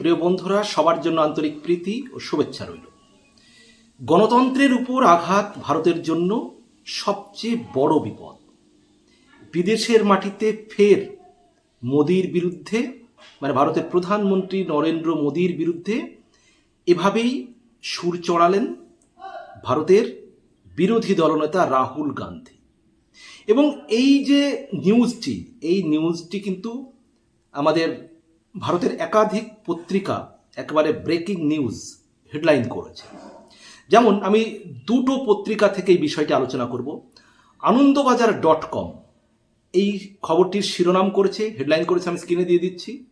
প্রিয় বন্ধুরা, সবার জন্য আন্তরিক প্রীতি ও শুভেচ্ছা রইল। গণতন্ত্রের উপর আঘাত ভারতের জন্য সবচেয়ে বড় বিপদ। বিদেশের মাটিতে ফের মোদির বিরুদ্ধে মানে ভারতের প্রধানমন্ত্রী নরেন্দ্র মোদির বিরুদ্ধে এভাবেই সুর চড়ালেন ভারতের বিরোধী দলনেতা রাহুল গান্ধী। এবং এই যে নিউজটি, এই নিউজটি কিন্তু আমাদের ভারতের একাধিক পত্রিকা একেবারে ব্রেকিং নিউজ হেডলাইন করেছে। যেমন আমি দুটো পত্রিকা থেকে এই বিষয়টি আলোচনা করব। আনন্দবাজার ডট কম এই খবরটির শিরোনাম করেছে, হেডলাইন করেছে, আমি স্ক্রিনে দিয়ে দিচ্ছি।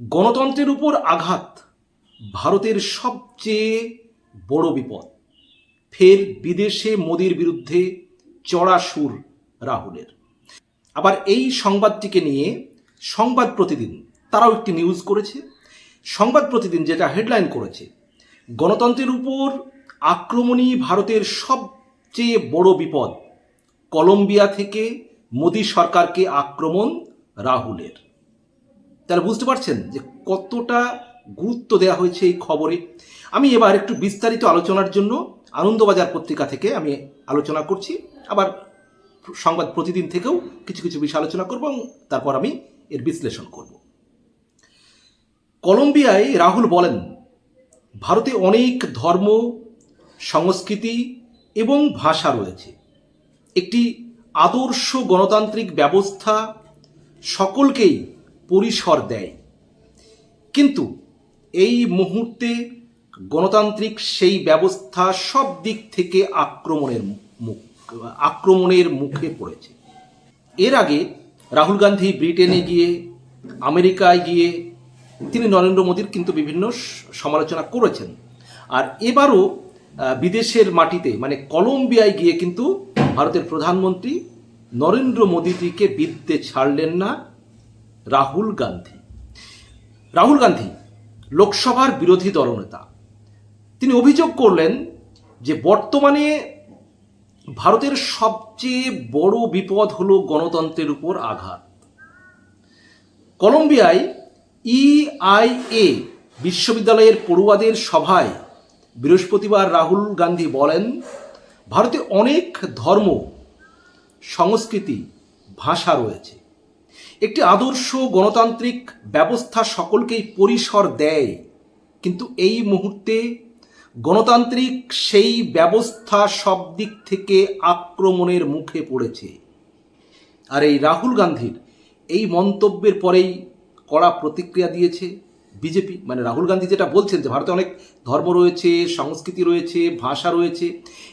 গণতন্ত্রের উপর আঘাত ভারতের সবচেয়ে বড় বিপদ। ফের বিদেশে মোদির বিরুদ্ধে চড়া সুর রাহুলের। আবার এই সংবাদটিকে নিয়ে সংবাদ প্রতিদিন তারাও একটি নিউজ করেছে। সংবাদ প্রতিদিন যেটা হেডলাইন করেছে, গণতন্ত্রের উপর আক্রমণই ভারতের সবচেয়ে বড় বিপদ। কলম্বিয়া থেকে মোদী সরকারকে আক্রমণ রাহুলের। তাহলে বুঝতে পারছেন যে কতটা গুরুত্ব দেওয়া হয়েছে এই খবরে। আমি এবার একটু বিস্তারিত আলোচনার জন্য আনন্দবাজার পত্রিকা থেকে আমি আলোচনা করছি। আবার সংবাদ প্রতিদিন থেকেও কিছু কিছু বিষয় আলোচনা করব এবং তারপর আমি এর বিশ্লেষণ করব। কলম্বিয়ায় রাহুল বলেন, ভারতে অনেক ধর্ম, সংস্কৃতি এবং ভাষা রয়েছে। একটি আদর্শ গণতান্ত্রিক ব্যবস্থা সকলকেই পরিসর দেয়। কিন্তু এই মুহূর্তে গণতান্ত্রিক সেই ব্যবস্থা সব দিক থেকে আক্রমণের মুখ, আক্রমণের মুখে পড়েছে। এর আগে রাহুল গান্ধী ব্রিটেনে গিয়ে, আমেরিকায় গিয়ে তিনি নরেন্দ্র মোদীর কিন্তু বিভিন্ন সমালোচনা করেছেন। আর এবারও বিদেশের মাটিতে মানে কলম্বিয়ায় গিয়ে কিন্তু ভারতের প্রধানমন্ত্রী নরেন্দ্র মোদীজিকে বিদ্যে ছাড়লেন না রাহুল গান্ধী। রাহুল গান্ধী, লোকসভার বিরোধী দলনেতা। তিনি অভিযোগ করলেন যে বর্তমানে ভারতের সবচেয়ে বড় বিপদ হল গণতন্ত্রের উপর আঘাত। কলম্বিয়ায় ইআইএ বিশ্ববিদ্যালয়ের পড়ুয়াদের সভায় বৃহস্পতিবার রাহুল গান্ধী বলেন, ভারতে অনেক ধর্ম, সংস্কৃতি, ভাষা রয়েছে। একটি আদর্শ গণতান্ত্রিক ব্যবস্থা সকলকেই পরিসর দেয়। কিন্তু এই মুহূর্তে গণতান্ত্রিক সেই ব্যবস্থা সব দিক থেকে আক্রমণের মুখে পড়েছে। আর এই রাহুল গান্ধীর এই মন্তব্যের পরেই কড়া প্রতিক্রিয়া দিয়েছে বিজেপি। মানে রাহুল গান্ধী যেটা বলছেন যে ভারতে অনেক ধর্ম রয়েছে, সংস্কৃতি রয়েছে, ভাষা রয়েছে,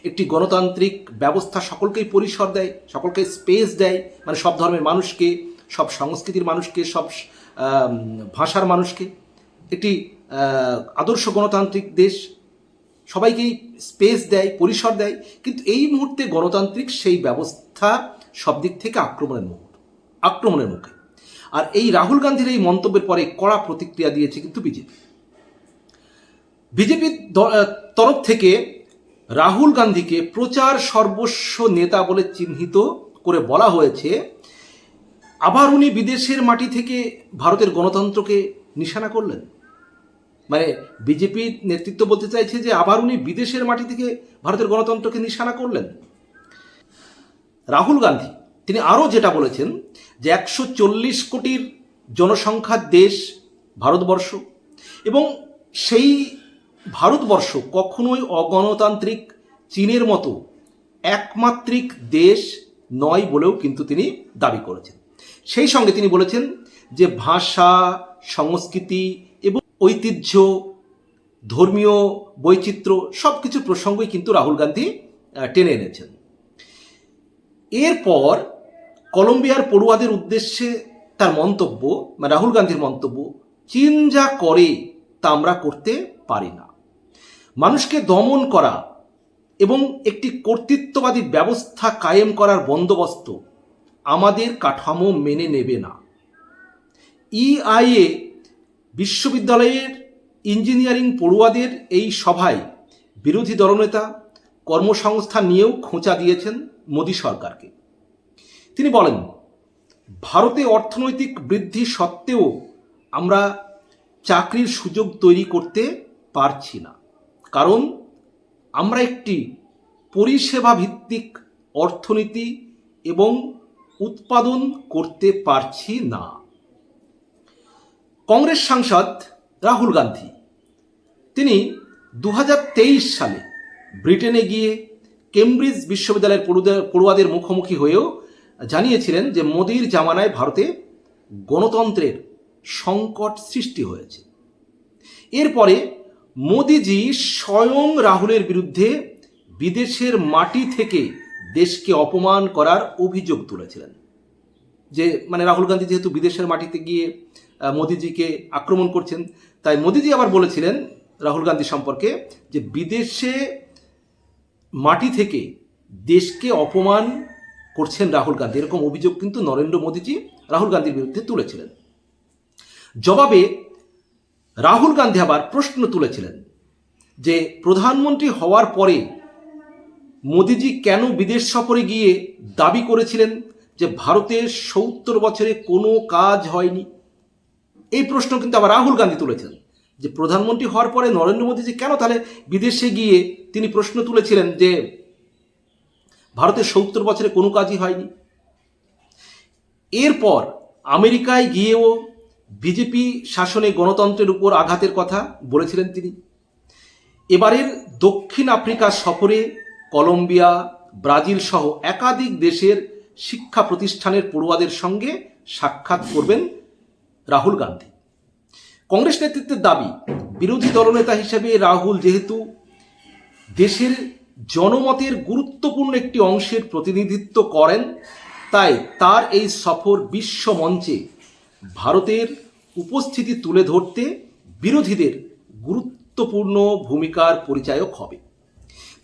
একটি গণতান্ত্রিক ব্যবস্থা সকলকেই পরিসর দেয়, সকলকে স্পেস দেয়। মানে সব ধর্মের মানুষকে, সব সংস্কৃতির মানুষকে, সব ভাষার মানুষকে। একটি আদর্শ গণতান্ত্রিক দেশ। সবাইকেই স্পেস দেয়, পরিসর দেয়। কিন্তু এই মুহূর্তে গণতান্ত্রিক সেই ব্যবস্থা সব দিক থেকে আক্রমণের মুখ আক্রমণের মুখে। আর এই রাহুল গান্ধীর এই মন্তব্যের পরে কড়া প্রতিক্রিয়া দিয়েছে কিন্তু বিজেপি। বিজেপির তরফ থেকে রাহুল গান্ধীকে প্রচার সর্বস্ব নেতা বলে চিহ্নিত করে বলা হয়েছে। আবার উনি বিদেশের মাটি থেকে ভারতের গণতন্ত্রকে নিশানা করলেন। মানে বিজেপির নেতৃত্ব বলতে চাইছে যে আবার উনি বিদেশের মাটি থেকে ভারতের গণতন্ত্রকে নিশানা করলেন। রাহুল গান্ধী তিনি আরও যেটা বলেছেন যে একশো চল্লিশ কোটির জনসংখ্যার দেশ ভারতবর্ষ এবং সেই ভারতবর্ষ কখনোই অগণতান্ত্রিক চীনের মতো একমাত্রিক দেশ নয় বলেও কিন্তু তিনি দাবি করেছেন। সেই সঙ্গে তিনি বলেছেন যে ভাষা, সংস্কৃতি এবং ঐতিহ্য, ধর্মীয় বৈচিত্র্য সব কিছু প্রসঙ্গই কিন্তু রাহুল গান্ধী টেনে এনেছেন। এরপর কলম্বিয়ার পড়ুয়াদের উদ্দেশ্যে তার মন্তব্য মানে রাহুল গান্ধীর মন্তব্য, চীন যা করে তা আমরা করতে পারি না। মানুষকে দমন করা এবং একটি কর্তৃত্ববাদী ব্যবস্থা কায়েম করার বন্দোবস্ত আমাদের কাঠামো মেনে নেবে না। ইআইএ বিশ্ববিদ্যালয়ের ইঞ্জিনিয়ারিং পড়ুয়াদের এই সভায় বিরোধী দলনেতা, কর্মসংস্থান নিয়েও খোঁচা দিয়েছেন মোদী সরকারকে। তিনি বলেন, ভারতে অর্থনৈতিক বৃদ্ধি সত্ত্বেও আমরা চাকরির সুযোগ তৈরি করতে পারছি না। কারণ আমরা একটি পরিষেবা ভিত্তিক অর্থনীতি এবং উৎপাদন করতে পারছি না। কংগ্রেস সাংসদ রাহুল গান্ধী, তিনি দু হাজার তেইশ সালে ব্রিটেনে গিয়ে কেমব্রিজ বিশ্ববিদ্যালয়ের পড়ুয়া- পড়ুয়াদের মুখোমুখি হয়েও জানিয়েছিলেন যে মোদির জামানায় ভারতে গণতন্ত্রের সংকট সৃষ্টি হয়েছে। এরপরে মোদিজি স্বয়ং রাহুলের বিরুদ্ধে বিদেশের মাটি থেকে দেশকে অপমান করার অভিযোগ তুলেছিলেন। যে মানে রাহুল গান্ধী যেহেতু বিদেশের মাটিতে গিয়ে মোদিজিকে আক্রমণ করছেন, তাই মোদিজি আবার বলেছিলেন রাহুল গান্ধী সম্পর্কে যে বিদেশে মাটি থেকে দেশকে অপমান করছেন রাহুল গান্ধী। এরকম অভিযোগ কিন্তু নরেন্দ্র মোদীজি রাহুল গান্ধীর বিরুদ্ধে তুলেছিলেন। জবাবে রাহুল গান্ধী আবার প্রশ্ন তুলেছিলেন যে, প্রধানমন্ত্রী হওয়ার পরে মোদিজি কেন বিদেশ সফরে গিয়ে দাবি করেছিলেন যে ভারতের সত্তর বছরে কোনো কাজ হয়নি? এই প্রশ্ন কিন্তু আবার রাহুল গান্ধী তুলেছেন যে, প্রধানমন্ত্রী হওয়ার পরে নরেন্দ্র মোদীজি কেন তাহলে বিদেশে গিয়ে তিনি প্রশ্ন তুলেছিলেন যে ভারতের সত্তর বছরে কোনো কাজই হয়নি। এরপর আমেরিকায় গিয়েও বিজেপি শাসনে গণতন্ত্রের উপর আঘাতের কথা বলেছিলেন তিনি। এবারের দক্ষিণ আফ্রিকা সফরে কলম্বিয়া, ব্রাজিল সহ একাধিক দেশের শিক্ষা প্রতিষ্ঠানের পড়ুয়াদের সঙ্গে সাক্ষাৎ করবেন রাহুল গান্ধী। কংগ্রেস নেতৃত্বের দাবি, বিরোধী দলনেতা হিসেবে রাহুল যেহেতু দেশের জনমতের গুরুত্বপূর্ণ একটি অংশের প্রতিনিধিত্ব করেন, তাই তার এই সফর বিশ্ব মঞ্চে ভারতের উপস্থিতি তুলে ধরতে বিরোধীদের গুরুত্বপূর্ণ ভূমিকার পরিচায়ক হবে।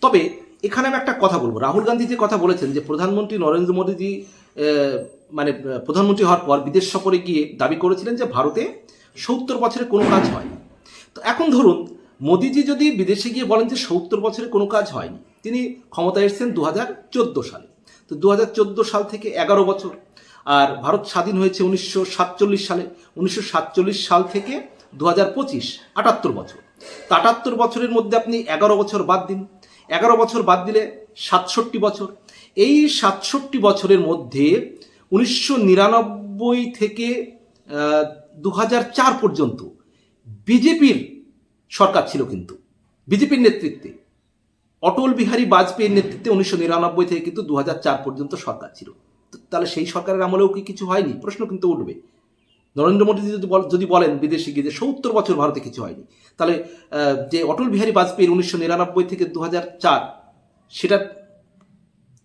তবে এখানে আমি একটা কথা বলব। রাহুল গান্ধী যে কথা বলেছেন যে প্রধানমন্ত্রী নরেন্দ্র মোদীজি মানে প্রধানমন্ত্রী হওয়ার পর বিদেশ সফরে গিয়ে দাবি করেছিলেন যে ভারতে সত্তর বছরে কোনো কাজ হয়নি। তো এখন ধরুন মোদিজি যদি বিদেশে গিয়ে বলেন যে সত্তর বছরে কোনো কাজ হয়নি, তিনি ক্ষমতায় এসেছেন দু হাজার চোদ্দ সালে। তো দু হাজার চোদ্দ সাল থেকে এগারো বছর। আর ভারত স্বাধীন হয়েছে উনিশশো সাতচল্লিশ সালে। উনিশশো সাতচল্লিশ সাল থেকে দু হাজার পঁচিশ, আটাত্তর বছর। তো আটাত্তর বছরের মধ্যে আপনি এগারো বছর বাদ দিন। এগারো বছর বাদ দিলে সাতষট্টি বছর। এই সাতষট্টি বছরের মধ্যে উনিশশো নিরানব্বই থেকে দু হাজার চার পর্যন্ত বিজেপির সরকার ছিল কিন্তু। বিজেপির নেতৃত্বে, অটল বিহারী বাজপেয়ীর নেতৃত্বে উনিশশো নিরানব্বই থেকে কিন্তু দু পর্যন্ত সরকার ছিল। তাহলে সেই সরকারের আমলেও কি কিছু হয়নি? প্রশ্ন কিন্তু উঠবে। নরেন্দ্র মোদী যদি যদি বলেন বিদেশে গিয়ে যে সত্তর বছর ভারতে কিছু হয়নি, তাহলে যে অটল বিহারী বাজপেয়ীর উনিশশো নিরানব্বই থেকে দু চার সেটা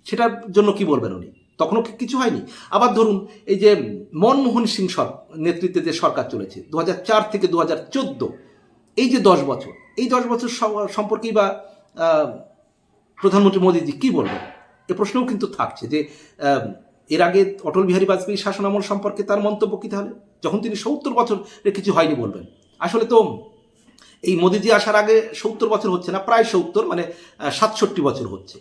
সেটার জন্য কি বলবেন উনি? তখনও কিছু হয়নি? আবার ধরুন, এই যে মনমোহন সিং সর, নেতৃত্বে যে সরকার চলেছে দু থেকে দু এই যে দশ বছর, এই দশ বছর সম- সম্পর্কেই বা প্রধানমন্ত্রী মোদীজি কি বলবেন? এ প্রশ্নও কিন্তু থাকছে যে এর আগে অটল বিহারী বাজপেয়ী শাসনামল সম্পর্কে তার মন্তব্য কী তাহলে? যখন তিনি সত্তর বছরের কিছু হয়নি বলবেন। আসলে তো এই মোদিজি আসার আগে সত্তর বছর হচ্ছে না, প্রায় সত্তর মানে সাতষট্টি বছর হচ্ছে।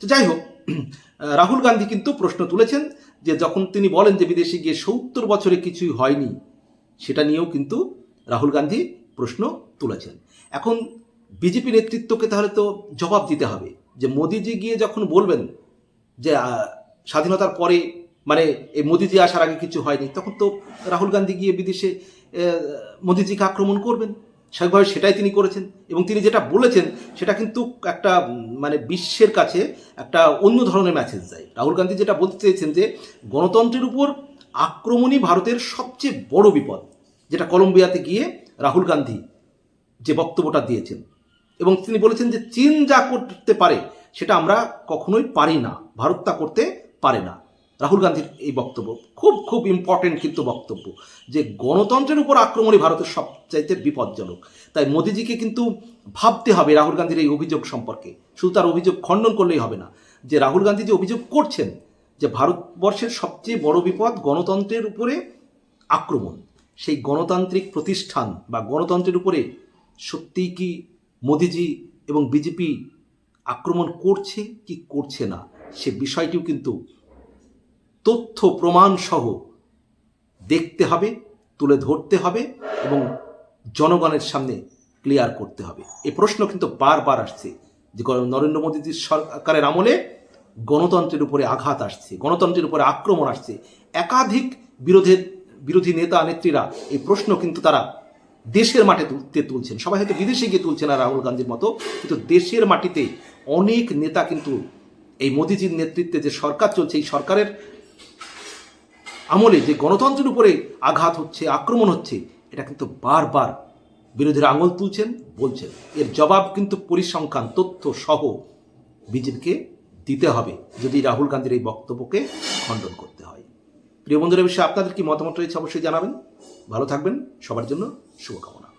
তো যাই হোক, রাহুল গান্ধী কিন্তু প্রশ্ন তুলেছেন যে, যখন তিনি বলেন যে বিদেশে গিয়ে সত্তর বছরে কিছুই হয়নি, সেটা নিয়েও কিন্তু রাহুল গান্ধী প্রশ্ন তুলেছেন। এখন বিজেপি নেতৃত্বকে তাহলে তো জবাব দিতে হবে যে মোদিজি গিয়ে যখন বলবেন যে স্বাধীনতার পরে মানে এই মোদিজি আসার আগে কিছু হয়নি, তখন তো রাহুল গান্ধী গিয়ে বিদেশে মোদিজিকে আক্রমণ করবেন। স্বাভাবিকভাবে সেটাই তিনি করেছেন এবং তিনি যেটা বলেছেন সেটা কিন্তু একটা মানে বিশ্বের কাছে একটা অন্য ধরনের মেসেজ দেয়। রাহুল গান্ধী যেটা বলতে চেয়েছেন যে, গণতন্ত্রের উপর আক্রমণই ভারতের সবচেয়ে বড় বিপদ, যেটা কলম্বিয়াতে গিয়ে রাহুল গান্ধী যে বক্তব্যটা দিয়েছেন। এবং তিনি বলেছেন যে চীন যা করতে পারে, সেটা আমরা কখনোই পারি না। ভারত তা করতে পারে না। রাহুল গান্ধীর এই বক্তব্য খুব খুব ইম্পর্টেন্ট কিন্তু বক্তব্য যে গণতন্ত্রের উপর আক্রমণই ভারতের সবচাইতে বিপজ্জনক। তাই মোদিজিকে কিন্তু ভাবতে হবে রাহুল গান্ধীর এই অভিযোগ সম্পর্কে। শুধু তার অভিযোগ খণ্ডন করলেই হবে না। যে রাহুল গান্ধী যে অভিযোগ করছেন যে ভারতবর্ষের সবচেয়ে বড় বিপদ গণতন্ত্রের উপরে আক্রমণ। সেই গণতান্ত্রিক প্রতিষ্ঠান বা গণতন্ত্রের উপরে সত্যিই কি মোদিজি এবং বিজেপি আক্রমণ করছে কি করছে না, সে বিষয়টিও কিন্তু তথ্য প্রমাণ সহ দেখতে হবে, তুলে ধরতে হবে এবং জনগণের সামনে ক্লিয়ার করতে হবে। এই প্রশ্ন কিন্তু বারবার আসছে যে নরেন্দ্র মোদীজির সরকারের আমলে গণতন্ত্রের উপরে আঘাত আসছে, গণতন্ত্রের উপরে আক্রমণ আসছে। একাধিক বিরোধের বিরোধী নেতা নেত্রীরা এই প্রশ্ন কিন্তু তারা দেশের মাঠে তুলতে তুলছেন। সবাই হয়তো বিদেশে গিয়ে তুলছে না রাহুল গান্ধীর মতো, কিন্তু দেশের মাটিতে অনেক নেতা কিন্তু এই মোদিজির নেতৃত্বে যে সরকার চলছে, এই সরকারের আমলে যে গণতন্ত্রের উপরে আঘাত হচ্ছে, আক্রমণ হচ্ছে, এটা কিন্তু বারবার বিরোধীরা আঙুল তুলছেন, বলছেন। এর জবাব কিন্তু পরিসংখ্যান, তথ্য সহ বিজেপিকে দিতে হবে, যদি রাহুল গান্ধীর এই বক্তব্যকে খণ্ডন করতে হয়। প্রিয় বন্ধুরা বিষয়ে আপনাদের কি মতামত রয়েছে অবশ্যই জানাবেন। ভালো থাকবেন। সবার জন্য শুভকামনা।